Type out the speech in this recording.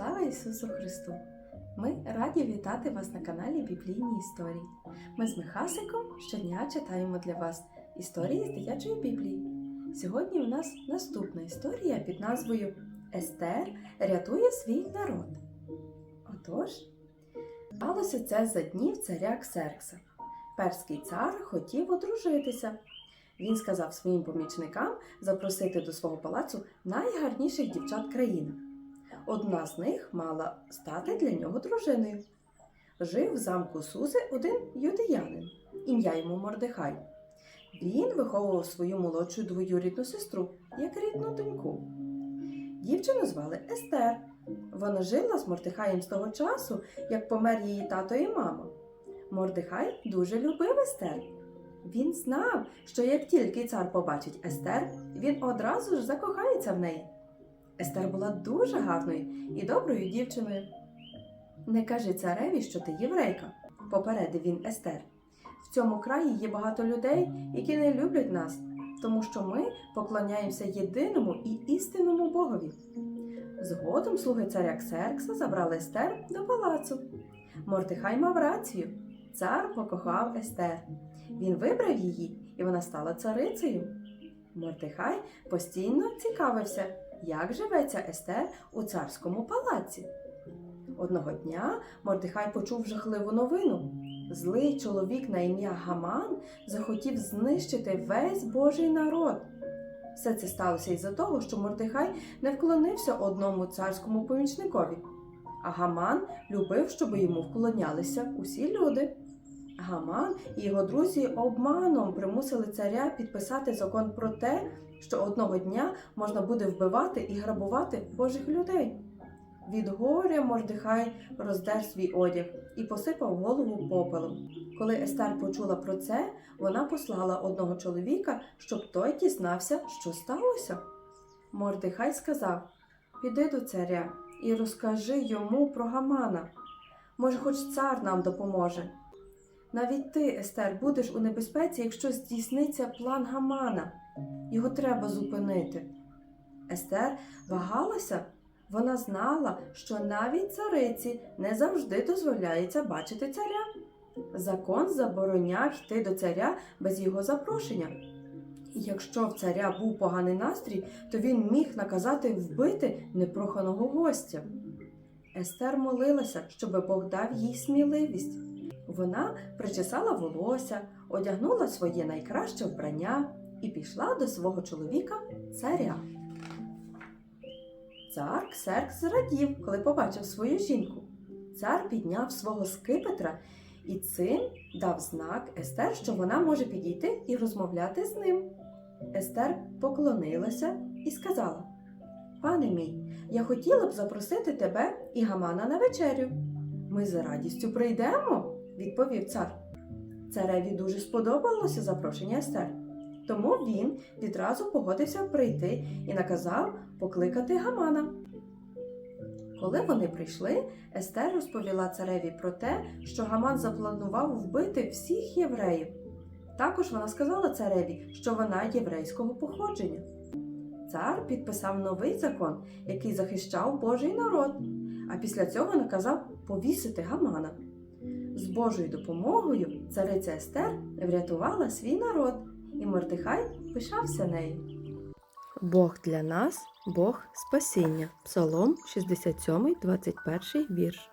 Слава Ісусу Христу! Ми раді вітати вас на каналі Біблійні історії. Ми з Михасиком щодня читаємо для вас історії з дитячої Біблії. Сьогодні у нас наступна історія під назвою Естер рятує свій народ. Отож, сталося це за днів царя Ксеркса. Перський цар хотів одружитися. Він сказав своїм помічникам запросити до свого палацу найгарніших дівчат країни. Одна з них мала стати для нього дружиною. Жив в замку Сузи один юдеянин, ім'я йому Мордехай. Він виховував свою молодшу двоюрідну сестру, як рідну доньку. Дівчину звали Естер. Вона жила з Мордехаєм з того часу, як помер її тато і мама. Мордехай дуже любив Естер. Він знав, що як тільки цар побачить Естер, він одразу ж закохається в неї. Естер була дуже гарною і доброю дівчиною. Не кажи цареві, що ти єврейка, попередив він Естер. В цьому краї є багато людей, які не люблять нас, тому що ми поклоняємося єдиному і істинному Богові. Згодом слуги царя Ксеркса забрали Естер до палацу. Мортихай мав рацію. Цар покохав Естер. Він вибрав її, і вона стала царицею. Мортихай постійно цікавився, як живеться Естер у царському палаці. Одного дня Мордехай почув жахливу новину. Злий чоловік на ім'я Гаман захотів знищити весь Божий народ. Все це сталося із-за того, що Мордехай не вклонився одному царському помічникові, а Гаман любив, щоб йому вклонялися усі люди. Гаман і його друзі обманом примусили царя підписати закон про те, що одного дня можна буде вбивати і грабувати Божих людей. Від горя Мордехай роздер свій одяг і посипав голову попелом. Коли Естер почула про це, вона послала одного чоловіка, щоб той дізнався, що сталося. Мордехай сказав: Піди до царя і розкажи йому про Гамана. Може, хоч цар нам допоможе. Навіть ти, Естер, будеш у небезпеці, якщо здійсниться план Гамана. Його треба зупинити. Естер вагалася. Вона знала, що навіть цариці не завжди дозволяється бачити царя. Закон забороняв йти до царя без його запрошення. І якщо в царя був поганий настрій, то він міг наказати вбити непроханого гостя. Естер молилася, щоб Бог дав їй сміливість. Вона причесала волосся, одягнула своє найкраще вбрання і пішла до свого чоловіка царя. Цар Ксеркс зрадів, коли побачив свою жінку. Цар підняв свого скипетра і цим дав знак Естер, що вона може підійти і розмовляти з ним. Естер поклонилася і сказала: Пане мій, я хотіла б запросити тебе і Гамана на вечерю. Ми з радістю прийдемо, відповів цар. Цареві дуже сподобалося запрошення Естер. Тому він відразу погодився прийти і наказав покликати Гамана. Коли вони прийшли, Естер розповіла цареві про те, що Гаман запланував вбити всіх євреїв. Також вона сказала цареві, що вона єврейського походження. Цар підписав новий закон, який захищав Божий народ, а після цього наказав повісити Гамана. Божою допомогою цариця Естер врятувала свій народ, і Мордихай пишався нею. Бог для нас, Бог спасіння. Псалом 67, 21 вірш.